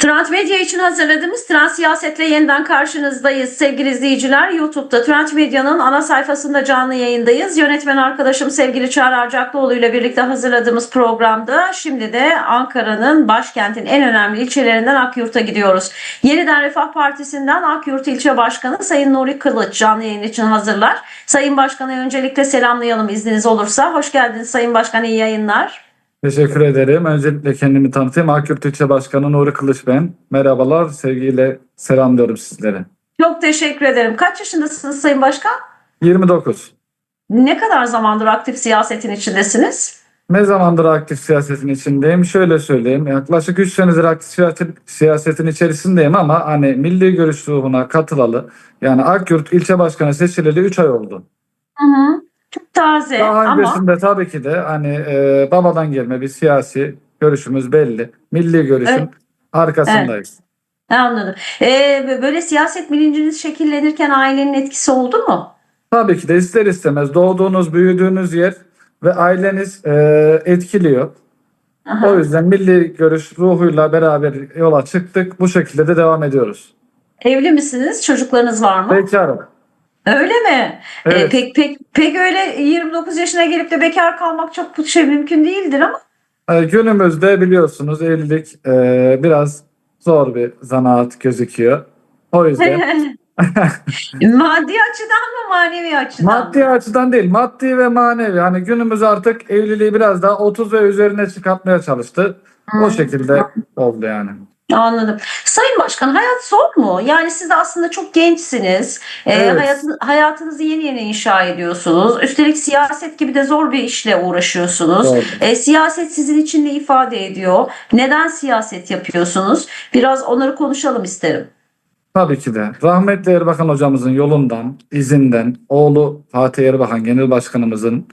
Trend Medya için hazırladığımız Trend Siyaset'le yeniden karşınızdayız sevgili izleyiciler. YouTube'da Trend Medya'nın ana sayfasında canlı yayındayız. Yönetmen arkadaşım sevgili Çağrı Arcaklıoğlu ile birlikte hazırladığımız programda şimdi de Ankara'nın başkentin en önemli ilçelerinden Akyurt'a gidiyoruz. Yeniden Refah Partisi'nden Akyurt İlçe Başkanı Sayın Nuri Kılıç canlı yayın için hazırlar. Sayın Başkan'ı öncelikle selamlayalım izniniz olursa. Hoş geldiniz Sayın Başkan iyi yayınlar. Teşekkür ederim. Öncelikle kendimi tanıtayım. Akyurt İlçe Başkanı Nuri Kılıç ben. Merhabalar, sevgiyle selamlıyorum sizlere. Çok teşekkür ederim. Kaç yaşındasınız Sayın Başkan? 29. Ne kadar zamandır aktif siyasetin içindesiniz? Ne zamandır aktif siyasetin içindeyim? Şöyle söyleyeyim. Yaklaşık 3 senedir aktif siyaset, siyasetin içerisindeyim ama hani milli görüş ruhuna katılalı yani Akyurt İlçe Başkanı seçileli 3 ay oldu. Hı hı. Çok taze Daha ama öncesinde tabii ki de hani e, babadan gelme bir siyasi görüşümüz belli. Milli görüşün Evet. arkasındayız. anladım. Ee, böyle siyaset bilinciniz şekillenirken ailenin etkisi oldu mu? Tabii ki de ister istemez doğduğunuz, büyüdüğünüz yer ve aileniz e, etkiliyor. Aha. O yüzden milli görüş ruhuyla beraber yola çıktık. Bu şekilde de devam ediyoruz. Evli misiniz? Çocuklarınız var mı? Bekarım. Öyle mi? Ee, Evet. pek pek pek öyle 29 yaşına gelip de bekar kalmak çok şey mümkün değildir ama. E, günümüzde biliyorsunuz evlilik e, biraz zor bir zanaat gözüküyor. O yüzden Maddi açıdan mı manevi açıdan maddi mı? açıdan değil, maddi ve manevi. Hani günümüz artık evliliği biraz daha 30 ve üzerine çıkartmaya çalıştı. O Hı. şekilde oldu yani. Anladım. Sayın Başkan hayat zor mu? Yani siz de aslında çok gençsiniz. Ee, Evet. hayatın- hayatınızı yeni yeni inşa ediyorsunuz. Üstelik siyaset gibi de zor bir işle uğraşıyorsunuz. Doğru. E, siyaset sizin için ne ifade ediyor? Neden siyaset yapıyorsunuz? Biraz onları konuşalım isterim. Tabii ki de. Rahmetli Erbakan hocamızın yolundan, izinden, oğlu Fatih Erbakan genel başkanımızın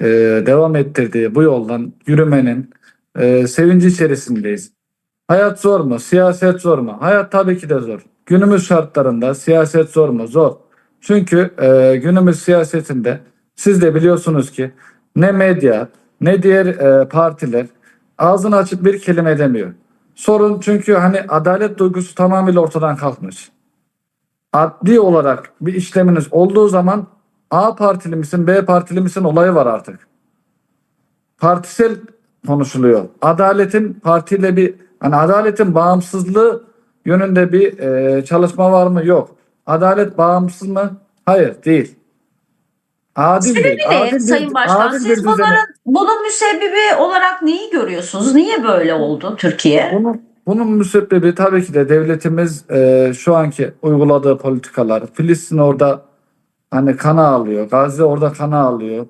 e, devam ettirdiği bu yoldan yürümenin e, sevinci içerisindeyiz. Hayat zor mu? Siyaset zor mu? Hayat tabii ki de zor. Günümüz şartlarında siyaset zor mu? Zor. Çünkü e, günümüz siyasetinde siz de biliyorsunuz ki ne medya ne diğer e, partiler ağzını açıp bir kelime demiyor. Sorun çünkü hani adalet duygusu tamamıyla ortadan kalkmış. Adli olarak bir işleminiz olduğu zaman A partili misin B partili misin olayı var artık. Partisel konuşuluyor. Adaletin partiyle bir hani adaletin bağımsızlığı yönünde bir e, çalışma var mı? Yok. Adalet bağımsız mı? Hayır değil. Adil Sebebi değil. ne Adil bir- Sayın Başkan? adil Siz düzene- bunların, bunun müsebbibi olarak neyi görüyorsunuz? Niye böyle oldu Türkiye? Bunun, bunun müsebbibi tabii ki de devletimiz e, şu anki uyguladığı politikalar. Filistin orada hani kana alıyor. Gazze orada kana alıyor.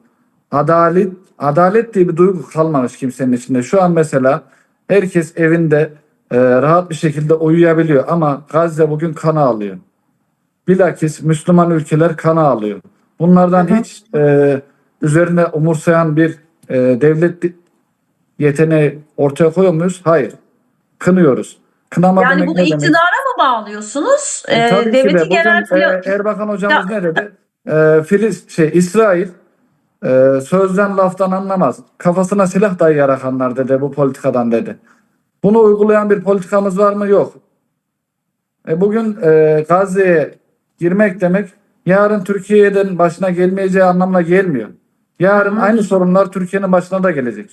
Adalet adalet diye bir duygu kalmamış kimsenin içinde. Şu an mesela herkes evinde e, rahat bir şekilde uyuyabiliyor ama Gazze bugün kana alıyor. Bilakis Müslüman ülkeler kana alıyor. Bunlardan Hı hı. hiç e, üzerine umursayan bir e, devlet yeteneği ortaya koyuyor muyuz? Hayır. Kınıyoruz. Kınama Yani bunu ne demek? iktidara mı bağlıyorsunuz? E, Ee, ki de. devletin Bugün, genel e, Erbakan hocamız ne dedi? E, Filiz, şey, İsrail e, sözden laftan anlamaz. Kafasına silah dayayarak anlar dedi bu politikadan dedi. Bunu uygulayan bir politikamız var mı? Yok. E, bugün e, Gazze'ye girmek demek yarın Türkiye'den başına gelmeyeceği anlamına gelmiyor. Yarın aynı sorunlar Türkiye'nin başına da gelecek.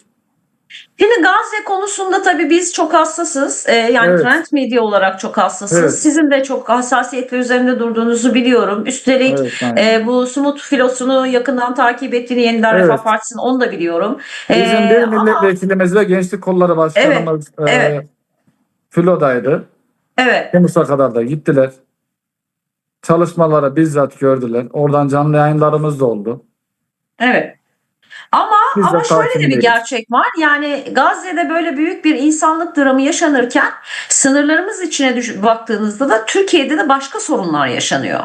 Şimdi Gazze konusunda tabii biz çok hassasız. Ee, yani Evet. trend medya olarak çok hassasız. Evet. Sizin de çok hassasiyetle üzerinde durduğunuzu biliyorum. Üstelik Evet, aynen. e, bu Sumut filosunu yakından takip ettiğini Yeniden Evet. Refah Partisi'nin onu da biliyorum. Bizim Ee, bir milletvekilimiz ve gençlik kolları başkanımız e, evet. Filo'daydı. Evet. Temmuz'a kadar da gittiler. Çalışmaları bizzat gördüler. Oradan canlı yayınlarımız da oldu. Evet. Ama Biz ama şöyle de bir farkındayız. gerçek var. Yani Gazze'de böyle büyük bir insanlık dramı yaşanırken sınırlarımız içine düş- baktığınızda da Türkiye'de de başka sorunlar yaşanıyor.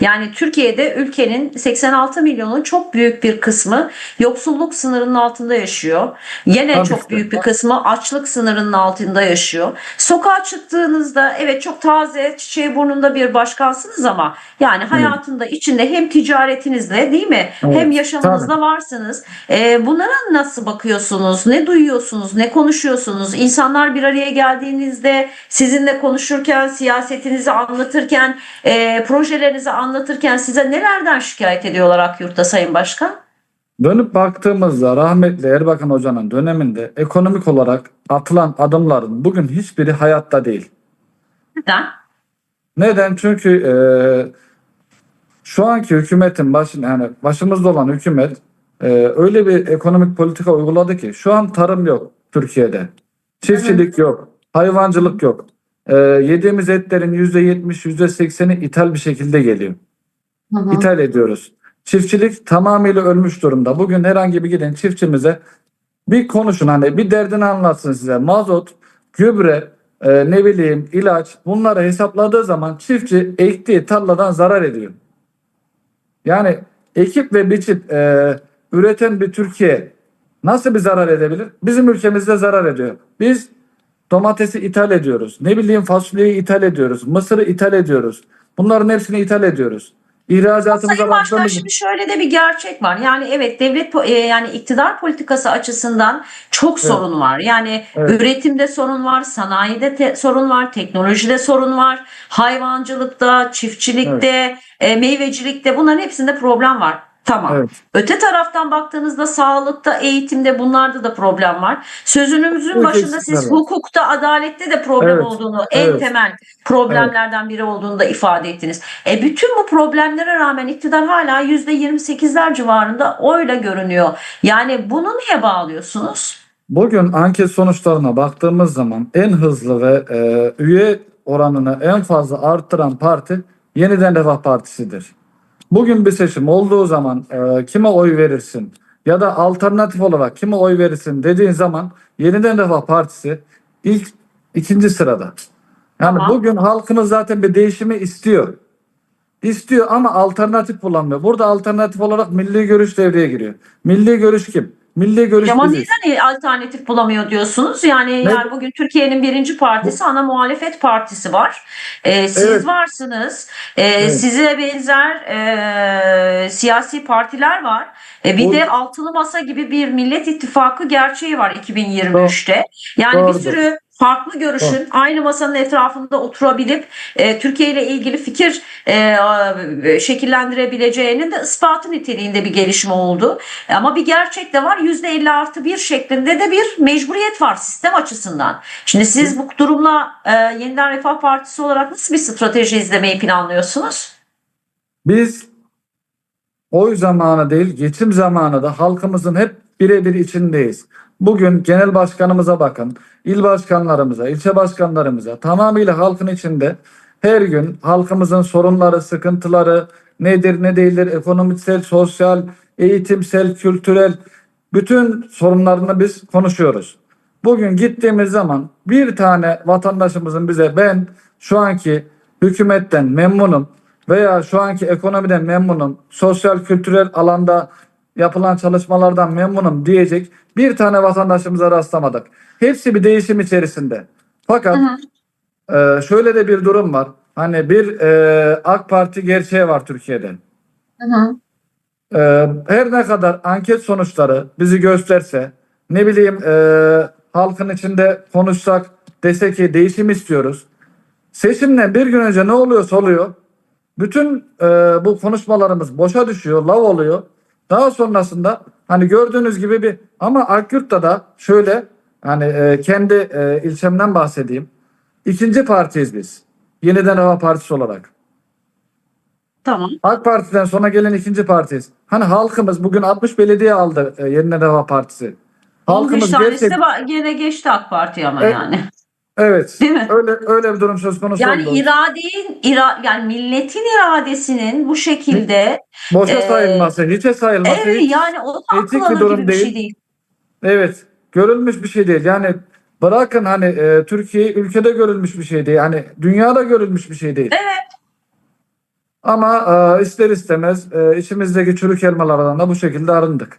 Yani Türkiye'de ülkenin 86 milyonun çok büyük bir kısmı yoksulluk sınırının altında yaşıyor. Yine Tabii çok ki. büyük bir kısmı açlık sınırının altında yaşıyor. Sokağa çıktığınızda evet çok taze çiçeği burnunda bir başkansınız ama yani hayatında içinde hem ticaretinizle değil mi Evet, hem yaşamınızda varsınız. Ee, bunun Bunlara nasıl bakıyorsunuz? Ne duyuyorsunuz? Ne konuşuyorsunuz? İnsanlar bir araya geldiğinizde sizinle konuşurken, siyasetinizi anlatırken, e, projelerinizi anlatırken size nelerden şikayet ediyorlar Akyurt'ta Sayın Başkan? Dönüp baktığımızda rahmetli Erbakan Hoca'nın döneminde ekonomik olarak atılan adımların bugün hiçbiri hayatta değil. Neden? Neden? Çünkü e, şu anki hükümetin başında yani başımızda olan hükümet e, öyle bir ekonomik politika uyguladı ki şu an tarım yok Türkiye'de. Çiftçilik yok. Hayvancılık yok. E, yediğimiz etlerin %70, %80'i ithal bir şekilde geliyor. Hı hı. İthal ediyoruz. Çiftçilik tamamıyla ölmüş durumda. Bugün herhangi bir giden çiftçimize bir konuşun hani bir derdini anlatsın size. Mazot, gübre, e, ne bileyim ilaç bunları hesapladığı zaman çiftçi ektiği tarladan zarar ediyor. Yani ekip ve biçip e, üreten bir Türkiye nasıl bir zarar edebilir? Bizim ülkemizde zarar ediyor. Biz domatesi ithal ediyoruz. Ne bileyim fasulyeyi ithal ediyoruz. Mısırı ithal ediyoruz. Bunların hepsini ithal ediyoruz. İhracatımıza baktığımız şimdi şöyle de bir gerçek var. Yani evet devlet e, yani iktidar politikası açısından çok sorun var. Yani Evet. üretimde sorun var, sanayide te- sorun var, teknolojide sorun var, hayvancılıkta, çiftçilikte, e, meyvecilikte bunların hepsinde problem var. Tamam. Evet. Öte taraftan baktığınızda sağlıkta, eğitimde bunlarda da problem var. Sözünüzün başında siz var. hukukta, adalette de problem Evet, olduğunu, en evet. temel problemlerden biri olduğunu da ifade ettiniz. E bütün bu problemlere rağmen iktidar hala %28'ler civarında oyla görünüyor. Yani bunu niye bağlıyorsunuz? Bugün anket sonuçlarına baktığımız zaman en hızlı ve e, üye oranını en fazla arttıran parti Yeniden Refah Partisi'dir. Bugün bir seçim olduğu zaman e, kime oy verirsin ya da alternatif olarak kime oy verirsin dediğin zaman Yeniden Refah Partisi ilk ikinci sırada. Yani Tamam. bugün halkımız zaten bir değişimi istiyor. İstiyor ama alternatif bulamıyor. Burada alternatif olarak milli görüş devreye giriyor. Milli görüş kim? Milli görüş Ama biziz. neden alternatif bulamıyor diyorsunuz? Yani, yani bugün Türkiye'nin birinci partisi ana muhalefet partisi var. E, siz Evet. varsınız. E, Evet. Size benzer e, siyasi partiler var. E, bir O- de altılı masa gibi bir millet ittifakı gerçeği var 2023'te. Yani bir Doğrudur. sürü farklı görüşün aynı masanın etrafında oturabilip e, Türkiye ile ilgili fikir e, şekillendirebileceğinin de ispatı niteliğinde bir gelişme oldu. Ama bir gerçek de var %50 artı bir şeklinde de bir mecburiyet var sistem açısından. Şimdi siz bu durumla e, Yeniden Refah Partisi olarak nasıl bir strateji izlemeyi planlıyorsunuz? Biz oy zamanı değil geçim zamanı da halkımızın hep birebir içindeyiz. Bugün genel başkanımıza bakın, il başkanlarımıza, ilçe başkanlarımıza tamamıyla halkın içinde her gün halkımızın sorunları, sıkıntıları nedir ne değildir, ekonomiksel, sosyal, eğitimsel, kültürel bütün sorunlarını biz konuşuyoruz. Bugün gittiğimiz zaman bir tane vatandaşımızın bize ben şu anki hükümetten memnunum veya şu anki ekonomiden memnunum, sosyal kültürel alanda yapılan çalışmalardan memnunum diyecek bir tane vatandaşımıza rastlamadık. Hepsi bir değişim içerisinde. Fakat e, şöyle de bir durum var. Hani bir e, AK Parti gerçeği var Türkiye'de. Ee, her ne kadar anket sonuçları bizi gösterse ne bileyim e, halkın içinde konuşsak dese ki değişim istiyoruz. Seçimden bir gün önce ne oluyorsa oluyor. Bütün e, bu konuşmalarımız boşa düşüyor, lav oluyor. Daha sonrasında hani gördüğünüz gibi bir ama Akyurt'ta da şöyle hani e, kendi e, ilçemden bahsedeyim. İkinci partiyiz biz. Yeniden Hava Partisi olarak. Tamam. AK Parti'den sonra gelen ikinci partiyiz. Hani halkımız bugün 60 belediye aldı e, Yeniden Refah Partisi. 15 Halkımız tanesi gerçek de ba- gene geçti AK Parti ama Evet. yani. Evet Değil mi? öyle öyle bir durum söz konusu Yani oldu. iradenin ira, yani milletin iradesinin bu şekilde Boşa e, sayılması, hiçe sayılması. evet hiç- yani o da etik bir durum gibi bir değil. şey değil. evet görülmüş bir şey değil. Yani bırakın hani e, Türkiye ülkede görülmüş bir şey değil. Yani dünyada görülmüş bir şey değil. Evet. Ama e, ister istemez e, içimizdeki çürük elmalardan da bu şekilde arındık.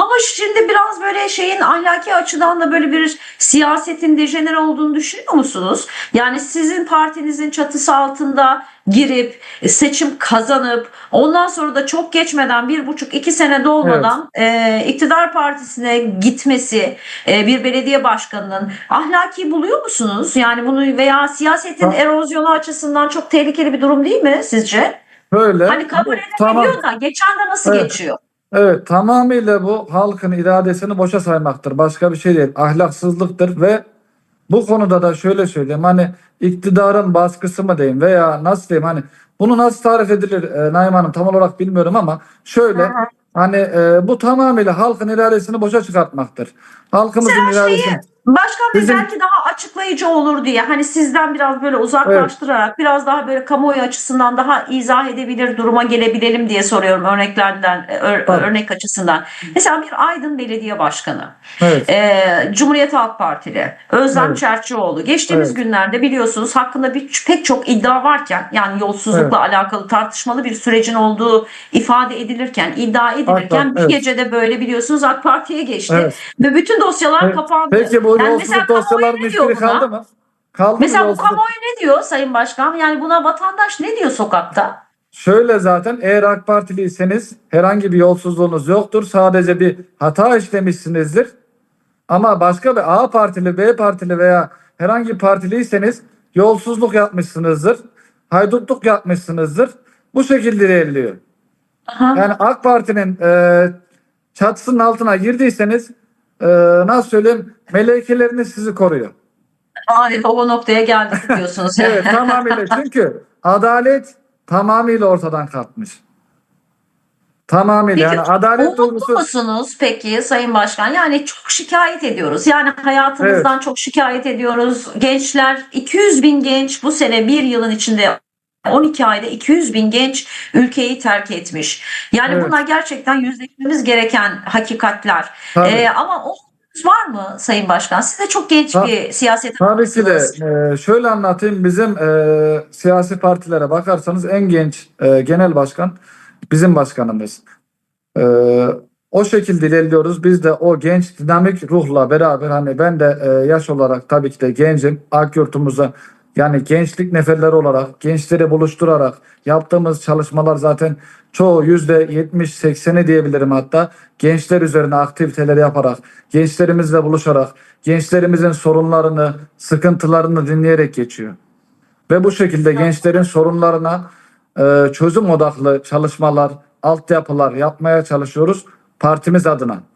Ama şimdi biraz böyle şeyin ahlaki açıdan da böyle bir siyasetin dejener olduğunu düşünüyor musunuz? Yani sizin partinizin çatısı altında girip e, seçim kazanıp ondan sonra da çok geçmeden bir buçuk iki sene dolmadan e, iktidar partisine gitmesi e, bir belediye başkanının ahlaki buluyor musunuz? Yani bunu veya siyasetin Ta- erozyonu açısından çok tehlikeli bir durum değil mi sizce? Böyle Hani kabul tamam, edebiliyor da geçen de nasıl Evet. geçiyor? Evet tamamıyla bu halkın iradesini boşa saymaktır. Başka bir şey değil. Ahlaksızlıktır ve bu konuda da şöyle söyleyeyim hani iktidarın baskısı mı diyeyim veya nasıl diyeyim hani bunu nasıl tarif edilir e, Naim Hanım tam olarak bilmiyorum ama şöyle hani e, bu tamamıyla halkın iradesini boşa çıkartmaktır. Halkımızın iradesini Başkan Bey Bizim- belki daha açıklayıcı olur diye hani sizden biraz böyle uzaklaştırarak biraz daha böyle kamuoyu açısından daha izah edebilir duruma gelebilelim diye soruyorum örneklerden e, ör- Tabii. örnek açısından. Mesela bir Aydın Belediye Başkanı, evet. e, Cumhuriyet Halk Partili, Özlem Evet. Çerçioğlu geçtiğimiz Evet. günlerde biliyorsunuz hakkında bir, pek çok iddia varken yani yolsuzlukla alakalı tartışmalı bir sürecin olduğu ifade edilirken, iddia edilirken Hatta, bir evet. gecede böyle biliyorsunuz AK Parti'ye geçti Evet. ve bütün dosyalar Evet. kapandı. Peki bu Yani yolsuzluk kamuoyu dosyalarının ne diyor hiçbiri kaldı mı? Kaldı mı Mesela bu yolsuzluk? kamuoyu ne diyor Sayın Başkan? Yani buna vatandaş ne diyor sokakta? Şöyle zaten eğer AK Partiliyseniz herhangi bir yolsuzluğunuz yoktur. Sadece bir hata işlemişsinizdir. Ama başka bir A partili, B partili veya herhangi bir partiliyseniz yolsuzluk yapmışsınızdır. Haydutluk yapmışsınızdır. Bu şekilde ilerliyor. Aha. Yani AK Parti'nin e, çatısının altına girdiyseniz e, nasıl söyleyeyim melekeleriniz sizi koruyor. Ay, o noktaya geldik diyorsunuz. Evet tamamıyla çünkü adalet tamamıyla ortadan kalkmış. Tamamıyla Peki, yani adalet duygusu musunuz peki Sayın Başkan? Yani çok şikayet ediyoruz. Yani hayatımızdan çok şikayet ediyoruz. Gençler 200 bin genç bu sene bir yılın içinde 12 ayda 200 bin genç ülkeyi terk etmiş. Yani Evet. bunlar gerçekten yüzleşmemiz gereken hakikatler. tabii, Ee, ama o var mı Sayın Başkan? Siz de çok genç Ta- bir siyaset tabii ki de adamısınız. e, şöyle anlatayım bizim e, siyasi partilere bakarsanız en genç e, genel başkan bizim başkanımız. E, o şekilde ilerliyoruz. Biz de o genç dinamik ruhla beraber hani ben de e, yaş olarak tabii ki de gencim. Akyurtumuza yani gençlik neferleri olarak gençleri buluşturarak yaptığımız çalışmalar zaten çoğu yüzde 70-80'i diyebilirim hatta gençler üzerine aktiviteler yaparak gençlerimizle buluşarak gençlerimizin sorunlarını sıkıntılarını dinleyerek geçiyor. Ve bu şekilde gençlerin sorunlarına e, çözüm odaklı çalışmalar, altyapılar yapmaya çalışıyoruz partimiz adına.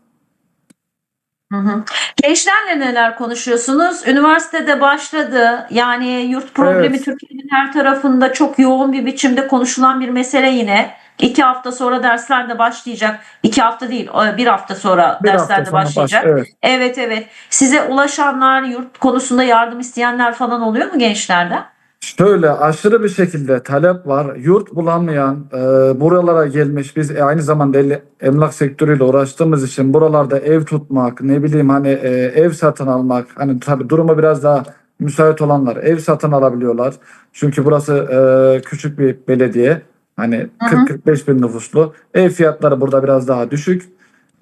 Hı hı. Gençlerle neler konuşuyorsunuz? Üniversitede başladı. Yani yurt problemi Evet. Türkiye'nin her tarafında çok yoğun bir biçimde konuşulan bir mesele yine. İki hafta sonra dersler de başlayacak. İki hafta değil, e, bir hafta sonra Bir dersler hafta de sonra başlayacak. baş- evet. Evet evet. Size ulaşanlar, yurt konusunda yardım isteyenler falan oluyor mu gençlerden? Şöyle aşırı bir şekilde talep var. Yurt bulamayan, e, buralara gelmiş. Biz e, aynı zamanda el- emlak sektörüyle uğraştığımız için buralarda ev tutmak, ne bileyim hani e, ev satın almak. Hani tabii durumu biraz daha müsait olanlar ev satın alabiliyorlar. Çünkü burası e, küçük bir belediye. Hani Hı hı. 40-45 bin nüfuslu. Ev fiyatları burada biraz daha düşük.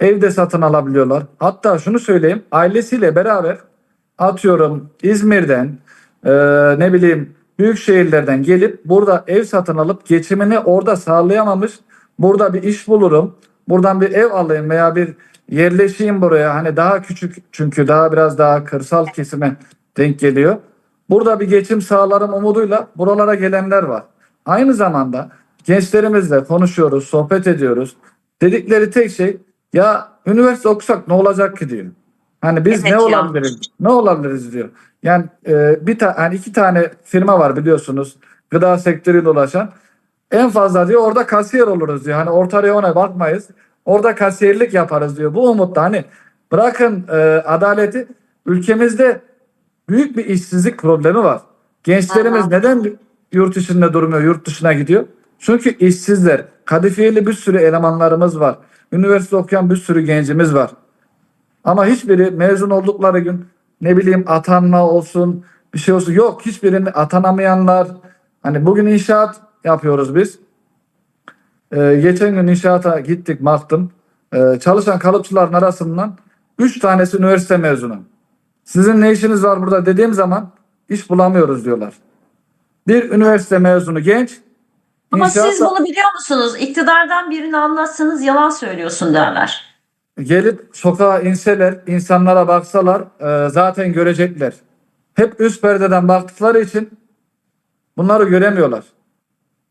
Evde satın alabiliyorlar. Hatta şunu söyleyeyim. Ailesiyle beraber atıyorum İzmir'den e, ne bileyim büyük şehirlerden gelip burada ev satın alıp geçimini orada sağlayamamış. Burada bir iş bulurum. Buradan bir ev alayım veya bir yerleşeyim buraya. Hani daha küçük çünkü daha biraz daha kırsal kesime denk geliyor. Burada bir geçim sağlarım umuduyla buralara gelenler var. Aynı zamanda gençlerimizle konuşuyoruz, sohbet ediyoruz. Dedikleri tek şey ya üniversite okusak ne olacak ki diyor. Hani biz Evet ne ya. olabiliriz? Ne olabiliriz diyor. Yani e, bir ta hani iki tane firma var biliyorsunuz. Gıda sektörüyle ulaşan. En fazla diyor orada kasiyer oluruz diyor. Hani orta reyona bakmayız. Orada kasiyerlik yaparız diyor. Bu umutla hani bırakın e, adaleti ülkemizde büyük bir işsizlik problemi var. Gençlerimiz Aha. neden yurt içinde durmuyor, yurt dışına gidiyor? Çünkü işsizler. Kadifiyeli bir sürü elemanlarımız var. Üniversite okuyan bir sürü gencimiz var. Ama hiçbiri mezun oldukları gün ne bileyim atanma olsun bir şey olsun yok. Hiçbirini atanamayanlar. Hani bugün inşaat yapıyoruz biz. Ee, geçen gün inşaata gittik baktım. e, çalışan kalıpçıların arasından 3 tanesi üniversite mezunu. Sizin ne işiniz var burada dediğim zaman iş bulamıyoruz diyorlar. Bir üniversite mezunu genç Ama inşaatla- siz bunu biliyor musunuz? İktidardan birini anlatsanız yalan söylüyorsun derler. Gelip sokağa inseler, insanlara baksalar e, zaten görecekler. Hep üst perdeden baktıkları için bunları göremiyorlar.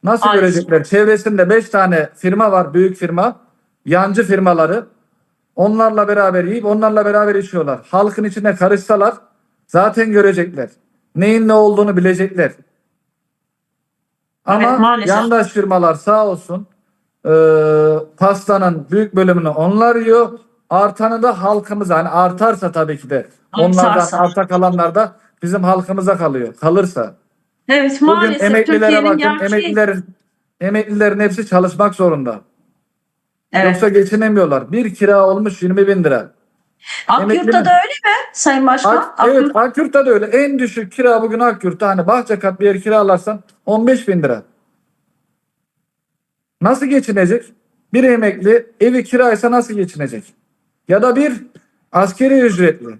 Nasıl Ay. görecekler? Çevresinde 5 tane firma var, büyük firma, yancı firmaları. Onlarla beraber yiyip onlarla beraber içiyorlar. Halkın içine karışsalar zaten görecekler. Neyin ne olduğunu bilecekler. Ama Evet, maalesef. yandaş firmalar sağ olsun e, pastanın büyük bölümünü onlar yiyor. Artanı da halkımıza hani artarsa tabii ki de onlardan arta kalanlar da bizim halkımıza kalıyor. Kalırsa. Evet Bugün maalesef emeklilere Türkiye'nin bakın. gerçeği. Emeklilerin emeklilerin hepsi çalışmak zorunda. Evet. Yoksa geçinemiyorlar. Bir kira olmuş 20 bin lira. Akyurt'ta da öyle mi Sayın Başkan? Ak, Akyurt- evet Akyurt'ta da öyle. En düşük kira bugün Akyurt'ta hani bahçe kat bir yer kiralarsan 15 bin lira. Nasıl geçinecek? Bir emekli evi kiraysa nasıl geçinecek? Ya da bir askeri ücretli.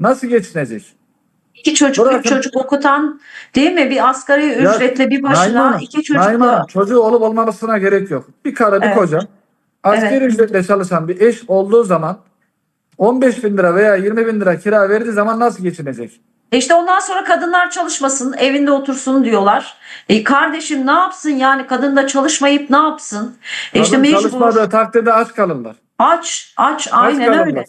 Nasıl geçinecek? İki çocuk, Bırakın. üç çocuk okutan değil mi? Bir asgari Ya, ücretle bir Naim başına Hanım, iki çocukla. Hanım, çocuğu olup olmamasına gerek yok. Bir karı bir Evet. koca askeri ücretle çalışan bir eş olduğu zaman 15 bin lira veya 20 bin lira kira verdiği zaman nasıl geçinecek? E İşte ondan sonra kadınlar çalışmasın, evinde otursun diyorlar. E kardeşim ne yapsın yani kadın da çalışmayıp ne yapsın? E işte Kadın mecbur. çalışmadığı takdirde aç kalırlar. Aç, aç aynen kalırlar.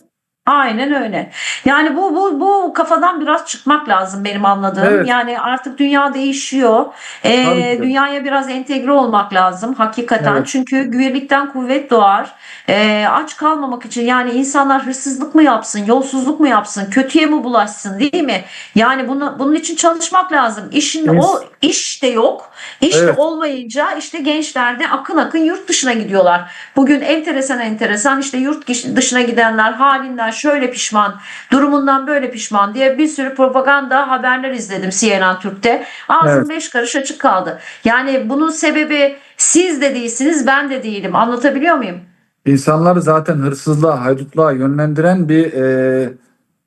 Aynen öyle. Yani bu bu bu kafadan biraz çıkmak lazım benim anladığım. Evet. Yani artık dünya değişiyor. Ee, de. dünyaya biraz entegre olmak lazım hakikaten. Evet. Çünkü birlikten kuvvet doğar. Ee, aç kalmamak için yani insanlar hırsızlık mı yapsın, yolsuzluk mu yapsın, kötüye mi bulaşsın değil mi? Yani bunu bunun için çalışmak lazım. İşin Evet. o iş de yok. İş de Evet. olmayınca işte gençler de akın akın yurt dışına gidiyorlar. Bugün enteresan enteresan işte yurt dışına gidenler halinden şöyle pişman, durumundan böyle pişman diye bir sürü propaganda haberler izledim CNN Türk'te. Ağzım Evet. beş karış açık kaldı. Yani bunun sebebi siz de değilsiniz, ben de değilim. Anlatabiliyor muyum? İnsanları zaten hırsızlığa, haydutluğa yönlendiren bir e,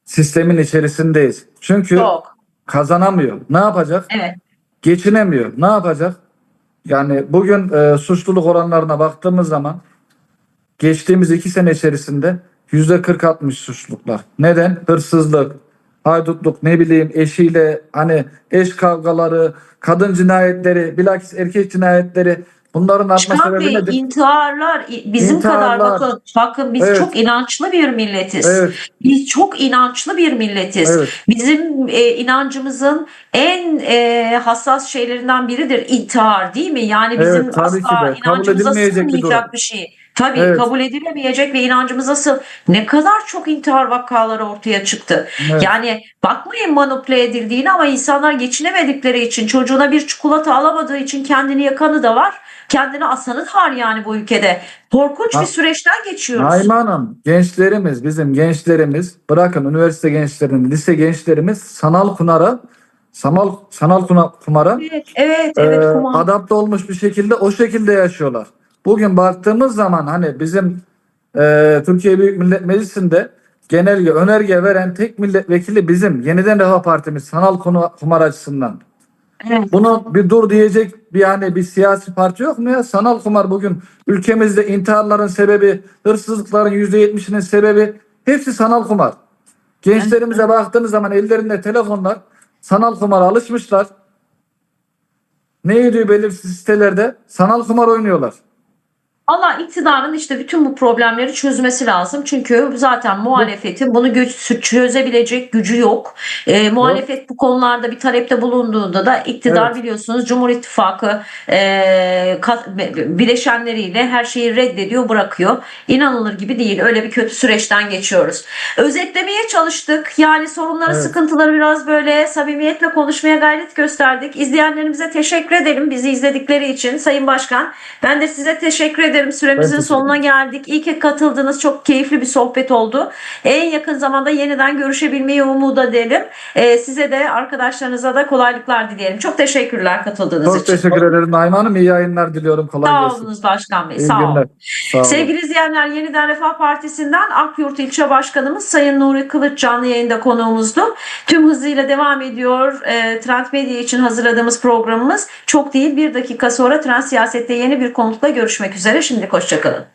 sistemin içerisindeyiz. Çünkü Çok. kazanamıyor. Ne yapacak? Evet. Geçinemiyor. Ne yapacak? Yani bugün e, suçluluk oranlarına baktığımız zaman geçtiğimiz iki sene içerisinde 40-60 suçluluklar. Neden? Hırsızlık, haydutluk, ne bileyim eşiyle hani eş kavgaları, kadın cinayetleri, bilakis erkek cinayetleri bunların artma Çıkan sebebi Bey nedir? intiharlar bizim kadar İntiharlar. bakın bakın biz Evet. çok inançlı bir milletiz. Evet, Biz çok inançlı bir milletiz. evet. Bizim e, inancımızın en e, hassas şeylerinden biridir intihar değil mi? Yani bizim Evet, asla inancımıza sığmayacak bir şey. Tabii Evet. kabul edilemeyecek ve inancımıza sığ. Ne kadar çok intihar vakaları ortaya çıktı. evet. Yani bakmayın manipüle edildiğini ama insanlar geçinemedikleri için çocuğuna bir çikolata alamadığı için kendini yakanı da var. Kendini asanı da var yani bu ülkede. Korkunç Ha- bir süreçten geçiyoruz. Naime Hanım, gençlerimiz, bizim gençlerimiz, bırakın üniversite gençlerinin, lise gençlerimiz sanal kumara, sanal sanal kumara Evet, evet, evet. e, kumar. adapte olmuş bir şekilde o şekilde yaşıyorlar. Bugün baktığımız zaman hani bizim e, Türkiye Büyük Millet Meclisi'nde genelge, önerge veren tek milletvekili bizim Yeniden Refah Partimiz sanal konu- kumar açısından. Evet. Bunu bir dur diyecek bir yani bir siyasi parti yok mu ya? Sanal kumar bugün ülkemizde intiharların sebebi, hırsızlıkların yüzde yetmişinin sebebi hepsi sanal kumar. Gençlerimize baktığınız zaman ellerinde telefonlar sanal kumara alışmışlar. Ne ediyor belirsiz sitelerde? Sanal kumar oynuyorlar. Allah iktidarın işte bütün bu problemleri çözmesi lazım. Çünkü zaten muhalefetin bunu gö- çözebilecek gücü yok. E, muhalefet bu konularda bir talepte bulunduğunda da iktidar Evet. biliyorsunuz Cumhur İttifakı e, bileşenleriyle her şeyi reddediyor, bırakıyor. İnanılır gibi değil. Öyle bir kötü süreçten geçiyoruz. Özetlemeye çalıştık. Yani sorunları, Evet. sıkıntıları biraz böyle samimiyetle konuşmaya gayret gösterdik. İzleyenlerimize teşekkür edelim bizi izledikleri için Sayın Başkan. Ben de size teşekkür ederim. Ederim. Süremizin sonuna geldik. İyi ki katıldınız. Çok keyifli bir sohbet oldu. En yakın zamanda yeniden görüşebilmeyi umut edelim. Ee, size de arkadaşlarınıza da kolaylıklar dileyelim. Çok teşekkürler katıldığınız Çok için. teşekkür ederim Naim Hanım. İyi yayınlar diliyorum. Kolay Sağ gelsin. olunuz Başkan Bey. İyi Sağ olun. Sağ olun. Sevgili izleyenler Yeniden Refah Partisi'nden Akyurt İlçe Başkanımız Sayın Nuri Kılıç canlı yayında konuğumuzdu. Tüm hızıyla devam ediyor. E, Trend Medya için hazırladığımız programımız çok değil bir dakika sonra Trend Siyaset'te yeni bir konukla görüşmek üzere. Şimdilik hoşçakalın.